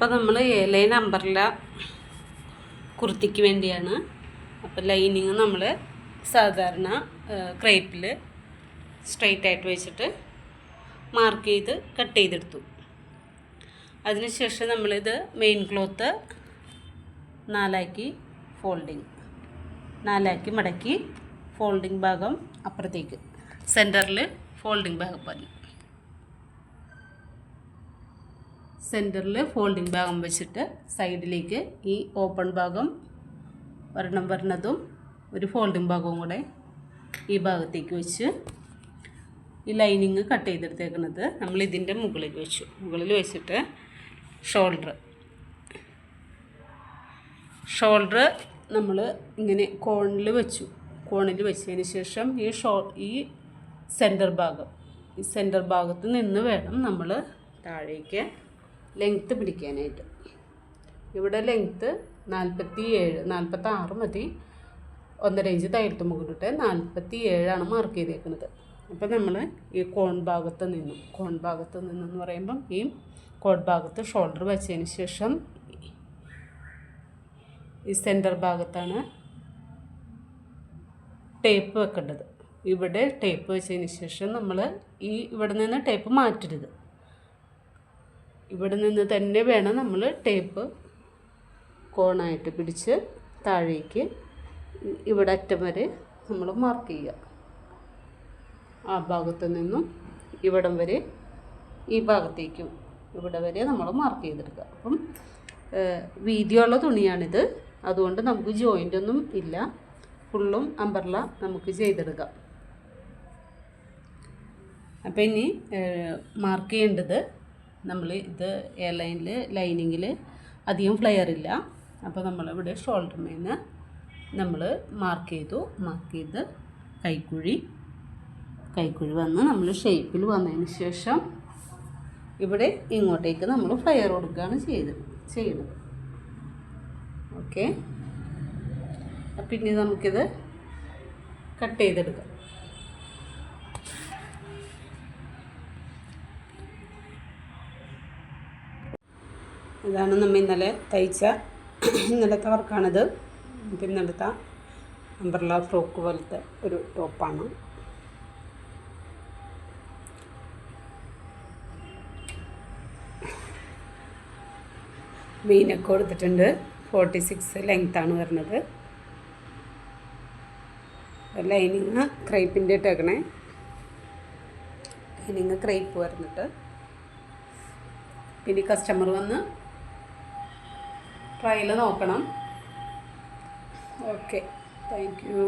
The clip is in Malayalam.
ഇപ്പം നമ്മൾ ലൈൻ അമ്പർല കുർത്തിക്ക് വേണ്ടിയാണ്. അപ്പം ലൈനിങ് നമ്മൾ സാധാരണ ക്രേപ്പിൽ സ്ട്രെയിറ്റ് ആയിട്ട് വെച്ചിട്ട് മാർക്ക് ചെയ്ത് കട്ട് ചെയ്തെടുത്തു. അതിനുശേഷം നമ്മളിത് മെയിൻ ക്ലോത്ത് നാലാക്കി ഫോൾഡിങ് നാലാക്കി മടക്കി ഫോൾഡിങ് ഭാഗം അപ്പുറത്തേക്ക് സെന്ററിൽ ഫോൾഡിങ് ഭാഗം പോലെ. സെന്ററിൽ ഫോൾഡിംഗ് ഭാഗം വെച്ചിട്ട് സൈഡിലേക്ക് ഈ ഓപ്പൺ ഭാഗം വരണം വരണതും ഒരു ഫോൾഡിംഗ് ഭാഗവും കൂടെ ഈ ഭാഗത്തേക്ക് വെച്ച് ഈ ലൈനിങ് കട്ട് ചെയ്തെടുത്തേക്കുന്നത് നമ്മൾ ഇതിന്റെ മുകളിൽ വെച്ചു. മുകളിൽ വെച്ചിട്ട് ഷോൾഡർ ഷോൾഡർ നമ്മൾ ഇങ്ങനെ കോണിൽ വെച്ചു. കോണിൽ വെച്ചതിന് ശേഷം ഈ ഷോ ഈ സെന്റർ ഭാഗം ഈ സെന്റർ ഭാഗത്ത് നിന്ന് വേണം നമ്മൾ താഴേക്ക് ലെങ്ത്ത് പിടിക്കാനായിട്ട്. ഇവിടെ ലെങ്ത്ത് നാൽപ്പത്തി ഏഴ് നാൽപ്പത്തി ആറ് മതി. ഒന്നര ഇഞ്ച് തയ്യൽത്ത് മുകളിലിട്ട് നാൽപ്പത്തി ഏഴാണ് മാർക്ക് ചെയ്തേക്കുന്നത്. അപ്പോൾ നമ്മൾ ഈ കോൺ ഭാഗത്ത് നിന്നും കോൺ ഭാഗത്ത് നിന്നെന്ന് പറയുമ്പം ഈ കോൺ ഭാഗത്ത് ഷോൾഡർ വെച്ചതിന് ശേഷം ഈ സെന്റർ ഭാഗത്താണ് ടേപ്പ് വെക്കേണ്ടത്. ഇവിടെ ടേപ്പ് വെച്ചതിന് ശേഷം നമ്മൾ ഈ ഇവിടെ നിന്ന് ടേപ്പ് മാറ്റരുത്. ഇവിടെ നിന്ന് തന്നെ വേണം നമ്മൾ ടേപ്പ് കോണായിട്ട് പിടിച്ച് താഴേക്ക് ഇവിടെ അറ്റം വരെ നമ്മൾ മാർക്ക് ചെയ്യുക. ആ ഭാഗത്ത് നിന്നും ഇവിടം വരെ ഈ ഭാഗത്തേക്കും ഇവിടെ വരെ നമ്മൾ മാർക്ക് ചെയ്തെടുക്കുക. അപ്പം വീതിയുള്ള തുണിയാണിത്. അതുകൊണ്ട് നമുക്ക് ജോയിന്റ് ഒന്നും ഇല്ല. ഫുള്ളും അമ്പർല നമുക്ക് ചെയ്തെടുക്കാം. അപ്പം ഇനി മാർക്ക് ചെയ്യേണ്ടത് നമ്മൾ ഇത് എയർലൈനിൽ ലൈനിങ്ങിൽ അധികം ഫ്ലെയർ ഇല്ല. അപ്പോൾ നമ്മളിവിടെ ഷോൾഡറിൽ നിന്ന് നമ്മൾ മാർക്ക് ചെയ്തു. മാർക്ക് ചെയ്ത് കൈക്കുഴി കൈക്കുഴി വന്ന് നമ്മൾ ഷേപ്പിൽ വന്നതിന് ശേഷം ഇവിടെ ഇങ്ങോട്ടേക്ക് നമ്മൾ ഫ്ലയർ കൊടുക്കുകയാണ് ചെയ്ത് ചെയ്യുന്നത് ഓക്കെ ഇനി നമുക്കിത് കട്ട് ചെയ്തെടുക്കാം. ഇതാണ് നമ്മൾ ഇന്നലെ തയ്ച്ച ഇന്നലത്തെ വർക്കാണിത്. പിന്നെടുത്ത അംബ്രല ഫ്രോക്ക് പോലത്തെ ഒരു ടോപ്പാണ് മീനൊക്കെ കൊടുത്തിട്ടുണ്ട്. ഫോർട്ടി സിക്സ് ലെങ്ത്താണ് വരുന്നത്. ലൈനിങ് ക്രൈപ്പിന്റെ ഇട്ടേക്കണേ. ലൈനിങ് ക്രൈപ്പ് വരുന്നിട്ട് പിന്നെ കസ്റ്റമർ വന്ന് ട്രയൽ നോക്കണം. Okay thank you